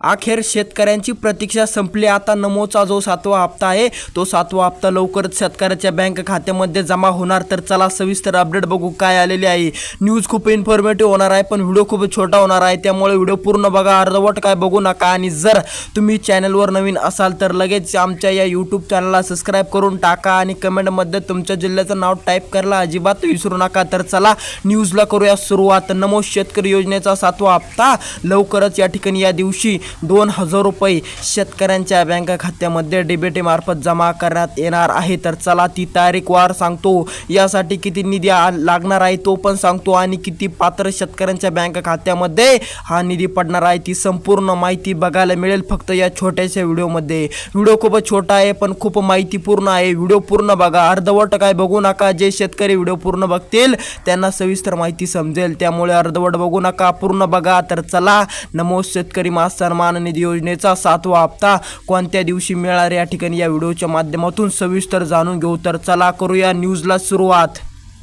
अखेर शेतकऱ्यांची प्रतीक्षा संपली. आता नमोचा जो सातवा हप्ता आहे तो सातवा हप्ता लवकरच शेतकऱ्याच्या बँक खात्यामध्ये जमा होणार. तर चला सविस्तर अपडेट बघू काय आलेली आहे. न्यूज खूप इन्फॉर्मेटिव्ह होणार आहे पण व्हिडिओ खूप छोटा होणार आहे. त्यामुळे व्हिडिओ पूर्ण बघा. अर्धवट काय बघू नका. आणि जर तुम्ही चॅनलवर नवीन असाल तर लगेच आमच्या या यूट्यूब चॅनलला सबस्क्राईब करून टाका आणि कमेंटमध्ये तुमच्या जिल्ह्याचं नाव टाईप करायला अजिबात विसरू नका. तर चला न्यूजला करूया सुरुवात. नमो शेतकरी योजनेचा सातवा हप्ता लवकरच या ठिकाणी या दिवशी दोन हजार रुपये शेतकऱ्यांच्या बँक खात्यामध्ये डीबीटी मार्फत जमा करण्यात येणार आहे. तर चला ती तारीख वार सांगतो. यासाठी किती निधी आ- लागणार आहे तो पण सांगतो आणि किती पात्र शेतकऱ्यांच्या बँक खात्यामध्ये हा निधी पडणार आहे ती संपूर्ण माहिती बघायला मिळेल फक्त या छोट्याशा व्हिडिओमध्ये. व्हिडिओ खूपच छोटा आहे पण खूप माहितीपूर्ण आहे. व्हिडिओ पूर्ण बघा. अर्धवट काय बघू नका. जे शेतकरी व्हिडिओ पूर्ण बघतील त्यांना सविस्तर माहिती समजेल. त्यामुळे अर्धवट बघू नका. पूर्ण बघा. तर चला. नमो शेतकरी मास्तर. मान निधी योजनेचा सातवा हप्ता कोणत्या दिवशी मिळणार या ठिकाणी या व्हिडिओच्या माध्यमातून सविस्तर जाणून घेऊ. तर चला करूया न्यूजला सुरुवात.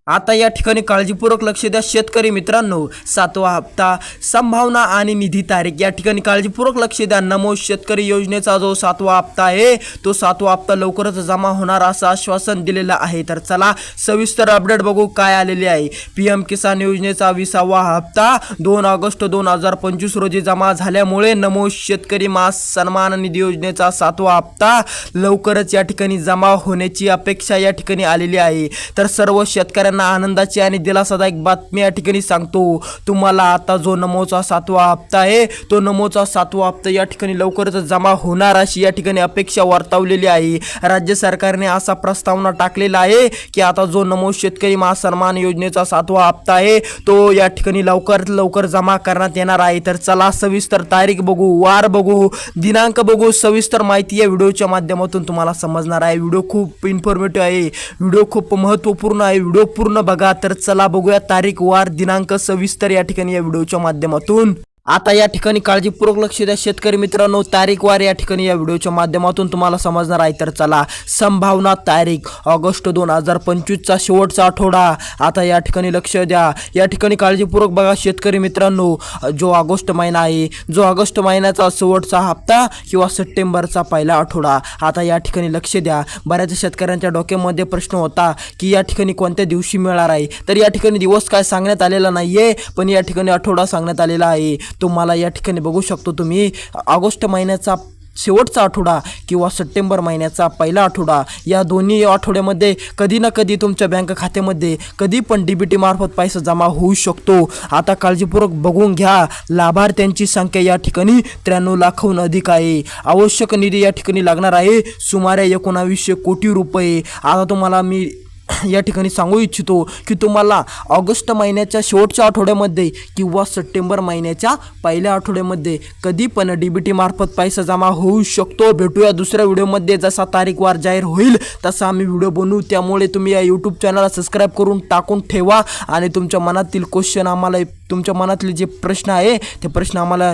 आता या ठिकाणी काळजीपूर्वक लक्ष द्या शेतकरी मित्रांनो. सातवा हप्ता संभावना आणि निधी तारीख. या ठिकाणी काळजीपूर्वक लक्ष द्या. नमो शेतकरी योजनेचा जो सातवा हप्ता आहे तो सातवा हप्ता लवकरच जमा होणार असं आश्वासन दिलेलं आहे. तर चला सविस्तर अपडेट बघू काय आलेले आहे. पी एम किसान योजनेचा विसावा हप्ता दोन ऑगस्ट दोन हजार पंचवीस रोजी जमा झाल्यामुळे नमो शेतकरी मास सन्मान निधी योजनेचा सातवा हप्ता लवकरच या ठिकाणी जमा होण्याची अपेक्षा या ठिकाणी आलेली आहे. तर सर्व शेतकऱ्यांना आनंदाची आणि दिलासादायक बातमी या ठिकाणी सांगतो. तुम्हाला आता जो नमोचा सातवा हप्ता आहे तो नमोचा सातवा हप्ता या ठिकाणी लवकरच जमा होणार अशी या ठिकाणी अपेक्षा वर्तवलेली आहे. राज्य सरकारने असा प्रस्तावना टाकलेला आहे की आता जो नमो शेतकरी महासन्मान योजनेचा सातवा हप्ता आहे तो या ठिकाणी लवकरात लवकर जमा करण्यात येणार आहे. तर चला सविस्तर तारीख बघू वार बघू दिनांक बघू सविस्तर माहिती या व्हिडिओच्या माध्यमातून तुम्हाला समजणार आहे. व्हिडिओ खूप इन्फॉर्मेटिव्ह आहे व्हिडिओ खूप महत्त्वपूर्ण आहे व्हिडिओ पूर्ण बघा तर चला बघूया तारीख वार दिनांक सविस्तर या ठिकाणी या व्हिडिओच्या माध्यमातून. आता या ठिकाणी काळजीपूर्वक लक्ष द्या. शेतकरी मित्रांनो तारीख वार या ठिकाणी या व्हिडिओच्या माध्यमातून तुम्हाला समजणार आहे. तर चला संभावना तारीख ऑगस्ट दोन हजार पंचवीसचा शेवटचा आठवडा. आता या ठिकाणी लक्ष द्या. या ठिकाणी काळजीपूर्वक बघा शेतकरी मित्रांनो जो ऑगस्ट महिना आहे जो ऑगस्ट महिन्याचा शेवटचा हप्ता किंवा सप्टेंबरचा पहिला आठवडा. आता या ठिकाणी लक्ष द्या. बऱ्याच शेतकऱ्यांच्या डोक्यामध्ये प्रश्न होता की या ठिकाणी कोणत्या दिवशी मिळणार आहे? तर या ठिकाणी दिवस काय सांगण्यात आलेला नाही आहे पण या ठिकाणी आठवडा सांगण्यात आलेला आहे. तुम्हाला या ठिकाणी बघू शकतो तुम्ही. ऑगस्ट महिन्याचा शेवटचा आठवडा किंवा सप्टेंबर महिन्याचा पहिला आठवडा. या दोन्ही आठवड्यामध्ये कधी ना कधी तुमच्या बँक खात्यामध्ये कधी पण डी बी टी मार्फत पैसा जमा होऊ शकतो. आता काळजीपूर्वक बघून घ्या. लाभार्थ्यांची संख्या या ठिकाणी त्र्याण्णव लाखाहून अधिक आहे. आवश्यक निधी या ठिकाणी लागणार आहे. सुमारे एकोणावीसशे कोटी रुपये. आता तुम्हाला मी या ठिकाणी सांगू इच्छितो की तुम्हाला ऑगस्ट महिन्याच्या शेवटच्या आठवड्यामध्ये किंवा सप्टेंबर महिन्याच्या पहिल्या आठवड्यामध्ये कधी पण डी बी टी मार्फत पैसा जमा होऊ शकतो. भेटूया दुसऱ्या व्हिडिओमध्ये. जसा तारीखवार जाहीर होईल तसा आम्ही व्हिडिओ बनवू. त्यामुळे तुम्ही या यूट्यूब चॅनलला सबस्क्राईब करून टाकून ठेवा आणि तुमच्या मनातील क्वेश्चन आम्हाला तुमच्या मनातले जे प्रश्न आहे ते प्रश्न आम्हाला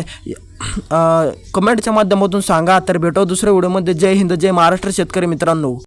कमेंटच्या माध्यमातून सांगा. तर भेटू दुसऱ्या व्हिडिओमध्ये. जय हिंद जय महाराष्ट्र शेतकरी मित्रांनो.